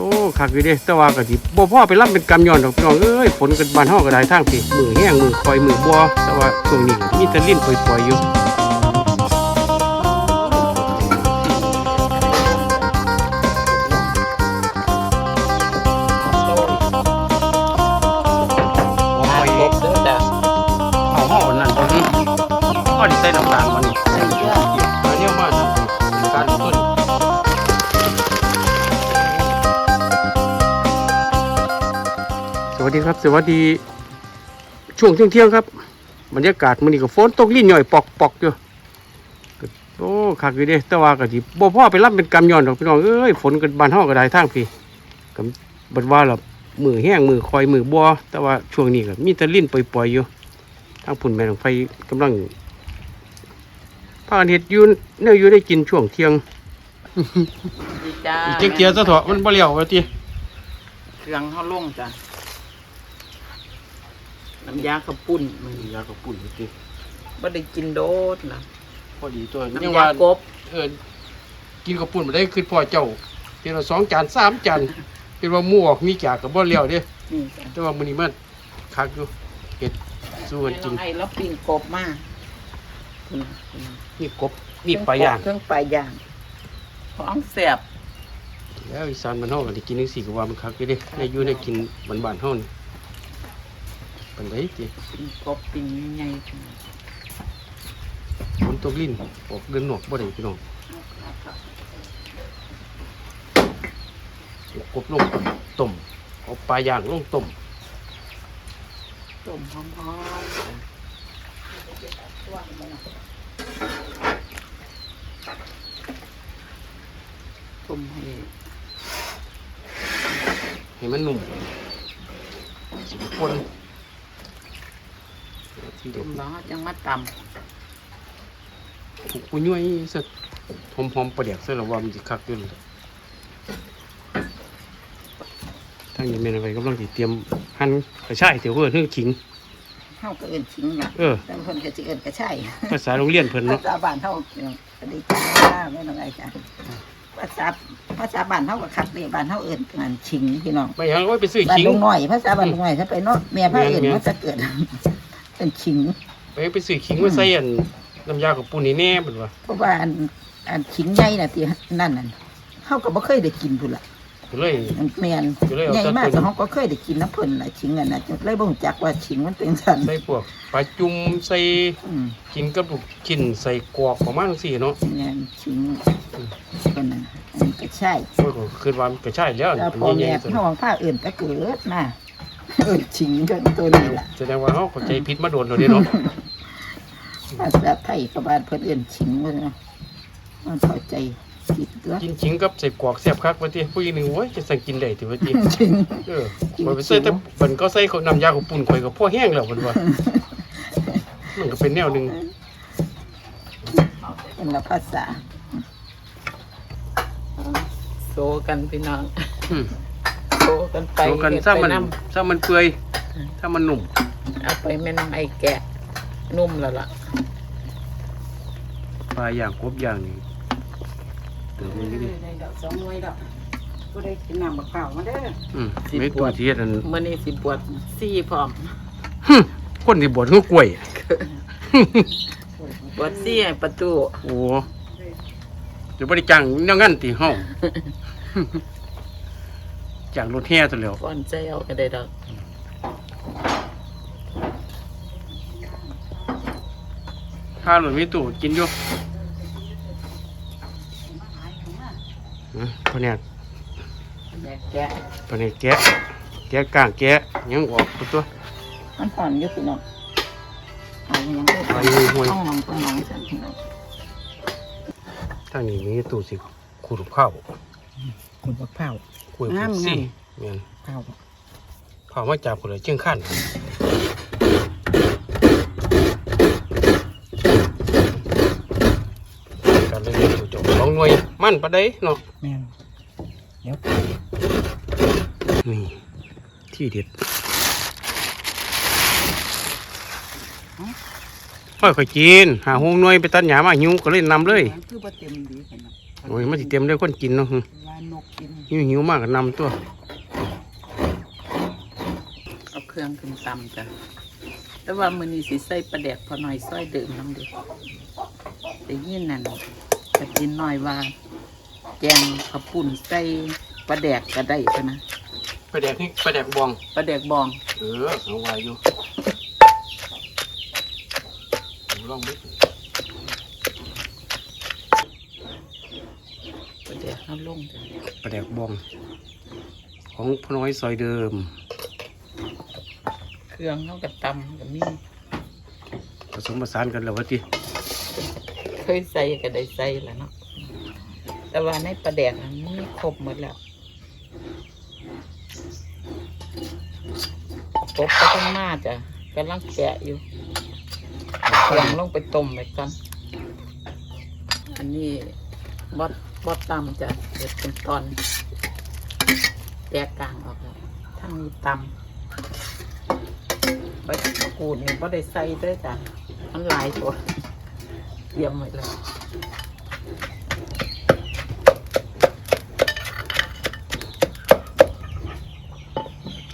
อ้คักอยู่เด้แต่ว่าก็สิบ่พอไปรับเป็นกำย้อนดอกพี่น้องเอ้ยฝนกันบ้านเฮาก็ได้ทางพี่มือแห้งมือคอยมือบ่แต่ว่าช่วงนี้มีแต่ลิ้นปล่อยๆอยู่ วัสดีครับ สวัสดี ช่วงเที่ยงๆครับ บรรยากาศมันนี่ก็ฝนตกลิ้นหน่อยปอกปอกๆอยู่ก็โอ้คักอยู่เด้แต่ว่าก็สิบ่พอไปรับเป็นกำย้อนดอกพี่น้องเอ้ยฝนกันบ้านเฮาก็ได้ทางพี่ก็บัดว่าล่ะมือแห้งมือคอยมือบัวแต่ว่าช่วงนี้ก็มีแต่ลิ้นปล่อยๆอยู่ทางพุ่นแม่นองไฟกำลังพากันเห็ดอยูนเนื้ออยู่ได้กินช่วงเที่ยงดีจ้าอีกเจ๊กเจียซะเถอะมันบ่เลี้ยวว่าติเครื่องเฮาลงจ้ะ น้ำยาข้าวปุ้นมันยากระปุ่นว่าติบ่ได้กินโดดนะพอดีตัวยังน้ำยาว่ากบเออกินกระปุ่นบ่ได้คือพ่อเจ้าเทีละสองจานสามจานเป็นว่าหมู่ออกมีจากก็บ่เลี้ยวเด้นี่จ้ะแต่ว่ามื้อนี้มันคักอยู่เฮ็ดสู้กันกินไอ้แล้วปิ้งกบมาคุณน่ะคุณน่ะนี่กบนี่ปลาย่างเครื่องปลาย่างของแซ่บแล้วอีสานมันเฮาก็ได้กินจังซี่ก็ว่ามันคักอยู่เด้ได้อยู่ได้กินบ้านๆเฮานี่ ปานใดติปิ้งกบปิ้งใหญ่ฝนตกลิ้นออกเดินนอกบ่ได้พี่น้องเอากบลงต้มเอาปลาย่างลงต้มต้มหอมๆจ้ะต้มให้ให้มันนุ่มสิบคนที่ เด็ต้ดมแล้วจังมาตผูกกุย้วยสักหอมหอมๆประเดี๋ยวเสร็จแล้วว่ามันจะคักอยู่เลยทางนี้แม่นอะไรกำลังสิเตรียมหั่นกระชายเดี๋ยวเพื่อนเรื่องขิงำเฮาก็เอิ้นชิงล่ะเออแต่คนก็สิเอิ้นกระชายภาษาโรงเรียนเพิ่นภาเนาะษาบ้านเฮาพี่น้องสวัสดีจ้าแม่น้องไอ้จ้าภาษาภาษาบ้านเฮาก็คักเลยบ้านเฮาเอิ้นงานชิงพี่น้องไม่ยังว่าไปซื้อบ้านขิงลุงน้อยภาษาบ้านลุงน้อยถ้าไปเนาะแม่พาเอิ้นแม่นว่าจะเกิด เป็นชิง ไปไปซื้อขิงมาใส่อันน้ำยากับปูนี่แน่เพิ่นว่าเพราะว่าอันอันชิงใหญ่น่ะที่นั่นน่ะเฮาก็บ่เคยได้กินพุ่นล่ะก็เลยมันแม่นก็เลยเอาใหญ่แต่มากเพิ่นก็เฮาก็เคยได้กินน้ำเพิ่นน่ะชิงอันน่ะเลยบ่รู้จักว่าชิงมันเป็นซั่นใส่พวกปลาจุ่มใส่อืมกินกับลูกชิ้นใส่กรอกประมาณสี่เนาะแม่นชิงเพิ่นน่ะอันนี้ก็ใช่โอ้ยก็คือว่ามันก็ใช่แล้วแล้วอันพ่อใหญ่แม่ๆซั่นห้องผ้าเอื่นตะเกิดมา เอื่นชิงกันตัวนี้ล่ะแสดงว่าเขาเข้าใจผิดมาโดนเราเด้เนาะภาษาไทยกับบ้านเพิ่นเอื่นชิงว่าเนาะมันเข้าใจผิดตัวกินขิงกับใส่กรอกแซ่บคักว่าติผู้หญิงหนึงโอ้ยจะสั่งกินได้ติว่าติชิงเออข่อยไปใส่แต่เพิ่นก็ใส่เขาน้ำยาของปุ่นข่อยก็พอแห้งแล้วเพิ่นว่ามันก็เป็นแนวหนึงเป็นละภาษาโซกันพี่น้องอืม โซกันไปโตกันเฮ็ดถ้าไปมันนถ้ามันเปื่อยถ้ามันนุ่มำเอาไปแม่น้องไอ้แกะ นุ่มแล้วล่ะปลาย่างกบย่างนี่เติมมันนี่ดิได้ดอกสองหน่วยดอกก็ได้กินน้ำมะพร้าวมาเด้ออืมสิบไม่บตัววชเทียดอันมื้อนี้สิบวชซี่พร้อมหึคนที่บวชก็กล้วย บวชซี่ให้ประตูโอ้เดี๋ยวบ่ได้จังแนวงั้นติเฮา จังรถแห่ตัวแล้วก่อนใจเอาก็ได้ดอกถ้ารถมีตู้กินอยู่นะพะเนี่ยแม่แกะพะเนี่ยแกะแกะก้างแกะยังออกตัวตัวมันห่อนอยู่พี่น้องเอายังได้ไปห่วยต้องลองต้องลองสั่นพี่น้องทางนี้มีตู้สิขูดข้าวคุณมะพร้าว คุยงามสิงามแม่นข้าวข้าวมาจากคนเลยเชียงคันการเลยตู้จบสองหน่วยมันปะได้เนาะแม่นเดี๋ยวนี่ที่เด็ดค่อยค่อยกินหาหงหน่วยไปตัดหญ้ามาหิวก็เลยนำเลยคือบ่เต็มดีพี่น้อง โอ้ยมันสิเต็มเลยคนกินเนาะหึว่านกกินหิวหิวมากก็นำตัว เอาเครื่องขึ้นตำจ้ะแต่ว่ามื้อนี้สิใส่ปลาแดกพอหน่อยซอยเดิมน้ำเด็กแต่ยินนั่นจะกินน้อยว่า แกงข้าวปุ่นใส่ปลาแดกก็ได้ซะนะไปแดกนี่ไปแดกบอง ปลาแดกบอง เออเอาไว้อยู่ลองดู ป ลาแดกเอาลงจ้ะไปแดกบอง ของพอน้อยซอยเดิม เครื่องเขากับตำกับมีผสมผสานกันแล้ววะทีเคยใส่ก็ได้ใส่แล้วเนาะแต่ว่าในปลาแดกนั้นมีครบหมดแล้วตบไปข้างหน้าจ้ะกำลังแกะอยู่เครื่องลงไปต้มไปก่อนอันนี้บดบดตำจ้ะ เด็ดเป็นตอนแยกกลางออกแล้วทั้งมีตำใบมะกรูดนี่ก็ได้ใส่ด้วยจ้ะมันหลายตัวเตรียมไว้เลย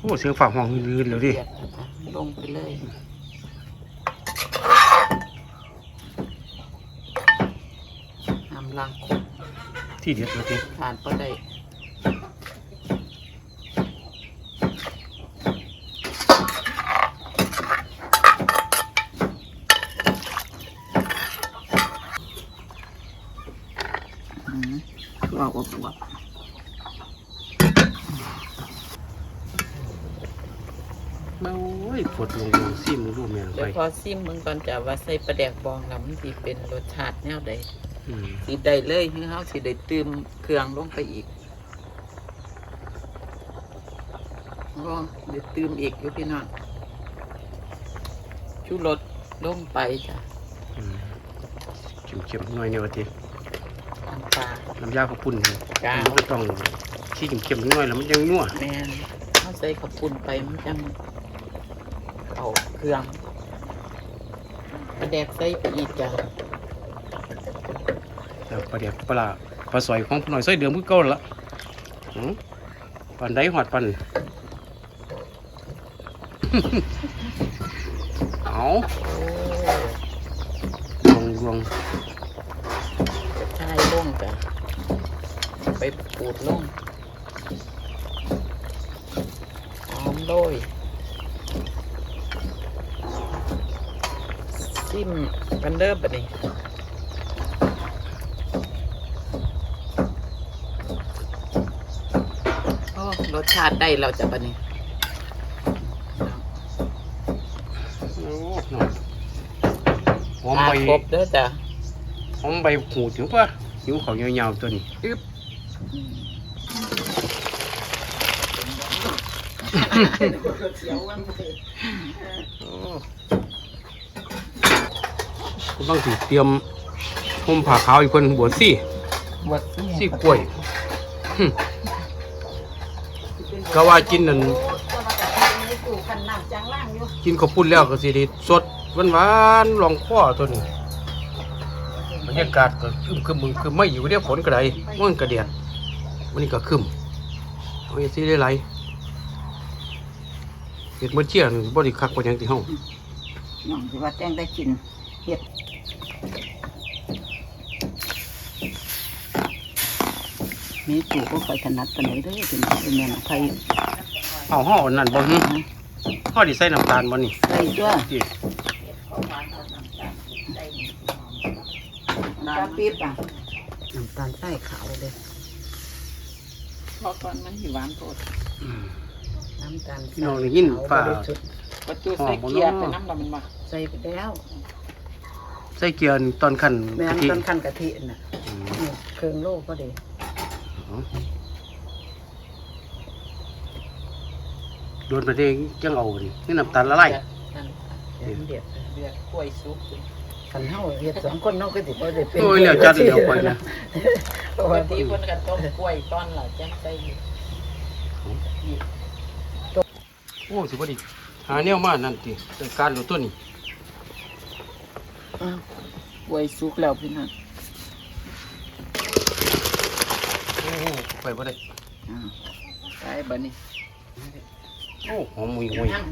โอ้เสียงฝากห้องลื่นๆแล้วดิ เดือดนะคะลงไปเลยน้ำล้างครก ที่เด็ดแล้วทีทานก็ได้อืมคือเอาอบวบโอ้ยปวดลงลงซิมงรูปแม่ลงเดี๋ไปยวพอซิมมึงก่อนจะว่าใส่ปลาแดกบองแล้วมันสิเป็นรสชาติแนวใดอืม สิได้เลยคือเฮาสิได้เติมเครื่องลงไปอีกโอ้เดี๋ยวเติมอีกอยู่พี่น้องชูรสลงไปจ้ะอืมเข็มๆหน่อยเนี่ยวะทีน้ำปลาน้ำยาข้าวปุ้นจ้ามันก็ต้องขี้เข็มๆหน่อยแล้วมันยังนัวแมนเฮาใส่ขับปุ่นไปมันจังเอาเครื่องปลาแดกใส่ไปอีกจ้ะแล้วปลาเดียกปลาปลาสอยของพอน้อยซอยเดิมคือเก่าละปันได้หอดปันเอาโอ้ลงลงกระชายลงจ้ะไปปูดลงหอมโรยซิมกันเด้อบัดนี้โอ้ รสชาติได้เราจะบัดนี้โอ้หน่อยหอมมาใบครบเด้อจ้ะหอมใบหูถึงปะหิวเขาวยาวๆตัวนี้อืมโอ้ก็ต้องถือเตรียมห่มผ้าขาวอีกคนบวชซี่บวชซี่กล้วยหึ ก็ว่ากินนั่นกินข้าวปุ้นแล้วก็สิได้สดหวานหวานๆลองข้อตัวนี้บรรยากาศก็คึมครึมคือไม่อยู่เดียวฝนก็ได้มันก็แดดวันนี้ก็คึมเอาอย่างสิได้ไหลเห็ดเมื่อเชี่ยนบ่ได้คักกว่าหยังที่ห้องน้องสิว่าแจ้งได้กินเห็ด มีตู่ก็คอยถนัดกันเลยเด้อเป็นเป็นแม่นไทยเอาห่ออันนั่นบ่หึห่อที่ใส่น้ำตาลบ่นี่ใส่ตัวที่น้ำปี๊บอะน้ำตาลใส่ขาวเลยพอก่อนมันหิหวานโตดอืมน้ำตาลพี่น้องได้ยินป่า ประตูใส่เกียร์ไปน้ำละมันมาใส่ไปแล้ว ใส่เกลือนี่ตอนขั้นแม่กะนทิต้นขั้นกะทิน่ะอืม นี่เครื่องโลก็ดีเอา โดนไปเองจังเอาดินี่น้ำตาลละลายนั่นเดือดเดือดเดือดกล้วยซุปขันเฮาเฮ็ดสองคนเนาะก็สิบ่ได้เป็นโอ้ยแล้วจัดแล้วไปนะปกติเพิ่นก็ต้มกล้วยตอนละจังใส่โอ้สิบ่ดีหาแนวมานั่นติจัดการเอาตัวนี้อ้าวกล้วยสุกแล้วพี่น้อง ไปบ่ได้อ่าใส่บัดนี้โอ้หอมมุยมุยนั่ง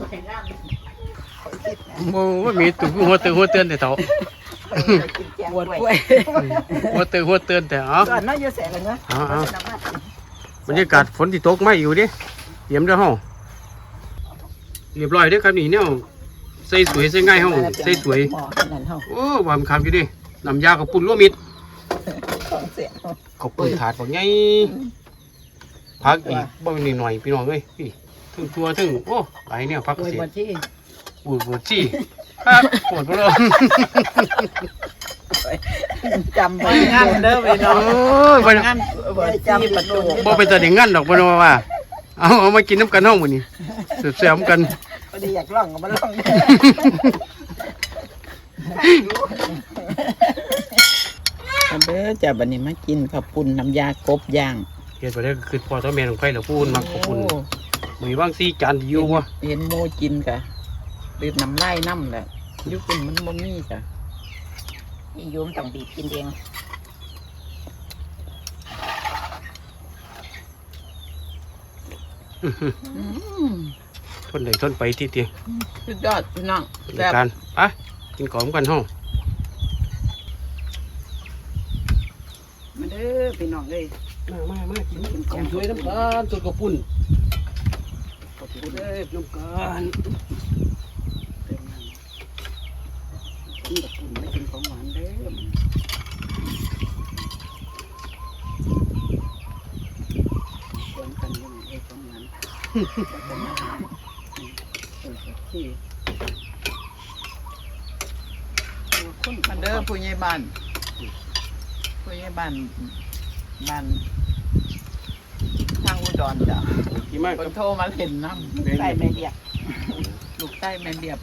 ไปนั่งโอ้มีตุ่หัวเตือนหัวเตือนแต่เถาปวดป่วยหัวเตือนหัวเตือนแต่เอ๋อก่อนน้อยเยอะแสกันเนาะเอาเอาบรรยากาศฝนที่ตกไม่อยู่ดิเตรียมเด้อเฮาเรียบร้อยเด้อครับนี่เนี่ยใส่สวยใส่ง่ายเฮาใส่สวยหมอนั่นเฮาโอ้วามคำอยู่ดิน้ำยากับปุ่นร่วมมิดของ เสียเขาเปิดถาดบอกไงพักอีกบ่เป็นหน่อยๆพี่น้องเอ้ยพี่ถึงตัวถึงโอ้หลายเนี่ยพักป่วยเสียบ่ที่ปวดปวดจี้ครับปวดปวดจำไปงานเด้อไปโอ้เนาะยไปงานบ่ที่ประตูบ่ไปแต่เด็กงั้นดอกบ่เนาะว่าเอาเอามากินน้ำกันห้องมื้อนี้แซ่บๆกันพอดีอยากล่องก็มาล่อง อันเด้อจ้ะบัดนี้มากินข้าวปุ้นน้ำยากบย่างเฮ็ดไปได้ก็คือพ่อตัวแม่ของไผแล้วพูนมักขอบคุณโอ้มื้อวางซี่จานที่อยู่บ่เห็นโมกินกะรีบน้ำลายน้ำแหละอยุคุณมันบ่มีจ้ะอีโยมต้องบีบกินเองอืมทนได้ทนไปทีเดียวสุดยอดพี่น้องในแซ่บ การไปกินของกันห้อง มาเด้ อพี่น้องเอ้ยมามามากินของสวยน้ำกันสดกระปุ่นขอบคุณเด้อน้ำกันกินกับคุณไม่กินของหวานเด้อชวนกันยังไงของหวานเออที่คนมันเด้อผู้ใหญ่บ้านผู้ใหญ่บ้าน บ้านทางอุดรจ้ะกี่มากคครันบโทรมาเห็นน้ใส่แม่เดียกำลูกใต้แม่เบียบ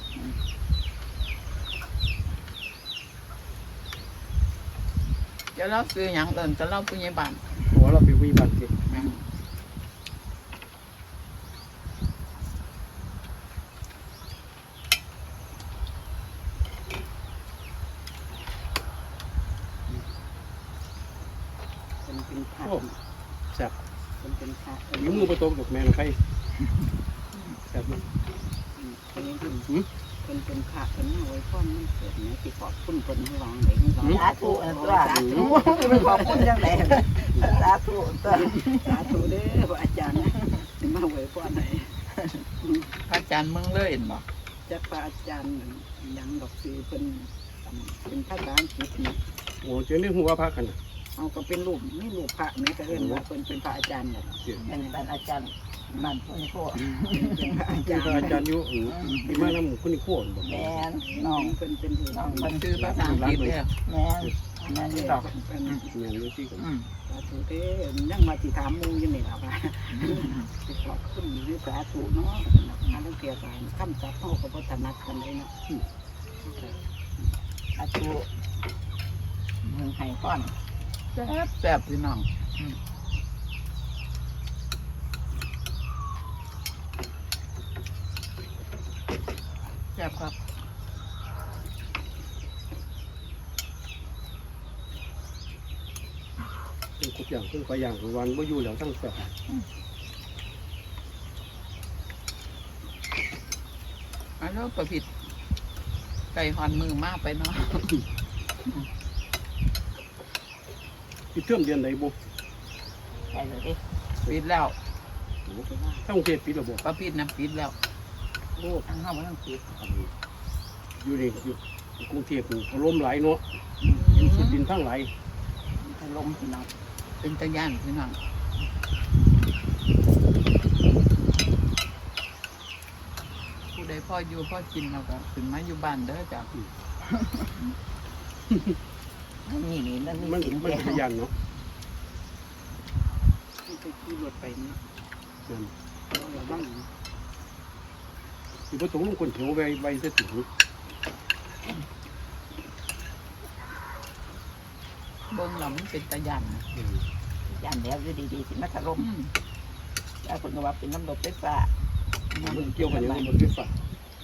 จะเล่าซื้อหยังเอินจะเล่าผู้ใหญ่บ้านหัวเราไปวิบัติสิ แม่ง เป็นเป็นผัก โอ้แซ่บ เป็นเป็นผัก ยิ้มมือประตูกับ แม่ลงไปแซ่บมั้ยเป็นเป็นหืมเป็นเป็นผักเป็นหน้าไว้พ่อนมันเกิดเนี่ยที่ขอบคุณคนที่วางไหนที่วางหืมสาธุตัวสาธุเป็นขอบคุณจังไหนสาธุตัวสาธุเด้อพระอาจารย์ที่มาไว้พ่อนไหนพระอาจารย์เมืองเลยเห็นบ่จากพระอาจารย์ยังดอกสีเป็นเป็นภาษาอังกฤษนะโอ้เจอเรื่องหัวพักกันน่ะ เอาก็เป็นรูปไม่รูปพระแม้แต่เรื่องว่าเป็นเป็นพระอาจารย์เนี่ยเดี๋ยวเป็นพระอาจารย์บ้านพ่อพ่อเป็นพระอาเจจาอรย์อาจารย์อยู่อือที่มาน้ำคนนี้โคตรบ่แม่นน้องเป็นเป็นน้องมันคือภาษาอังกฤษเนี่ยแม่นแม่นนี่ดอกเป็นอย่างนี้ที่กันอืมสาธุเด้อยังมาที่ถามมุงอยังนี่ล่ะค่ะขอบคุณหรือสาธุเนาะอันนั้นเกี่ยวกับคำศัพท์เขาก็บ่ถนัดกันเลยเนาะสาธุมึงให้ก่อน แซ่บแซ่บพี่น้องอืมแซ่บครับเป็นทุกอย่างเป็นไปอย่างของวันบ่อยู่แล้วทั้งแซ่บอันนั้นประผิดไก่หอนมือมากไปเนาะ ที่เทื่อมเดือนไหนบ่ใช่เลยดิปิดแล้วทั้งกรุงเทพปิดระบบประผิดนะปิดแล้วโอ้ทั้งห้ามันต้องคิดอยู่นี่อยู่กรุงเทพนี่เขาล้มหลายเนาะอืสุดมดินทั้งหลายให้ลมพี่น้องเป็นตะย่านพี่น้องผู้ใดพ่ออยู่พ่อกินเราก็ขึ้นมาอยู่บ้านเด้อจ้ะ นี่นี่นั่นมันกินมันเด้เป็นอย่างเนาะไปขี่รถไปนี่นั่นเราบ้างสิบ่ตรงลงคนเถียวไว้ไว้ซะถึงเบิ่งแล้วมันเป็นตะย่านนะย่านแล้วอยู่ดีๆสิมาถล่มอืมแล้วคนก็ว่าเป็นน้ำรถไฟฟ้ามันเกี่ยวกันอย่างมันไฟฟ้า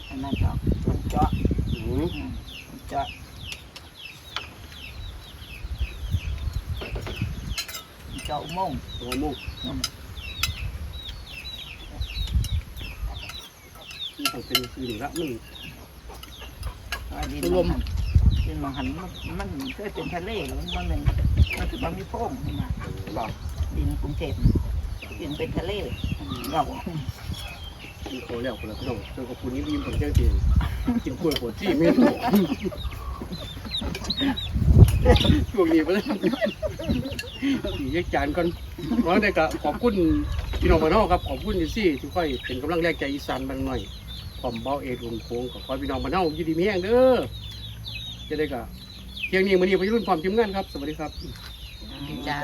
อันนั้นเจาะมันเจาะอืมอืมมันเจาะาโมงหัวมุกนี่ต้องเป็นคือนี่ละมันดินมองหันดินมองหันมันมันเคยเป็นทะเลหรือมันมันมันคือมันมีโพรงขึ้นมาบอกดินกรุงเทพดินเป็นทะเลเรากินโคแล้วคนละพี่น้องเจอกับคุณนี่รีมผมแจ้งจริงกินกล้วยโคจี้ไม่ถูกช่วงนี้ไปเลยสีแยกจานก่อนร้องได้ก็ขอบคุณพี่น้องมานอกครับขอบคุณที่ซี่ที่ค่อยเป็นกำลังแรกใจอีสานบ้างหน่อยผมเบาเอรุนโค้งขอขอพี่น้องมานอกยินดีมีแห้งเด้อจะได้ก็เที่ยงนี้มื้อนี้ไปรุ่นความทีมงานครับ สวัสดีครับ จ้า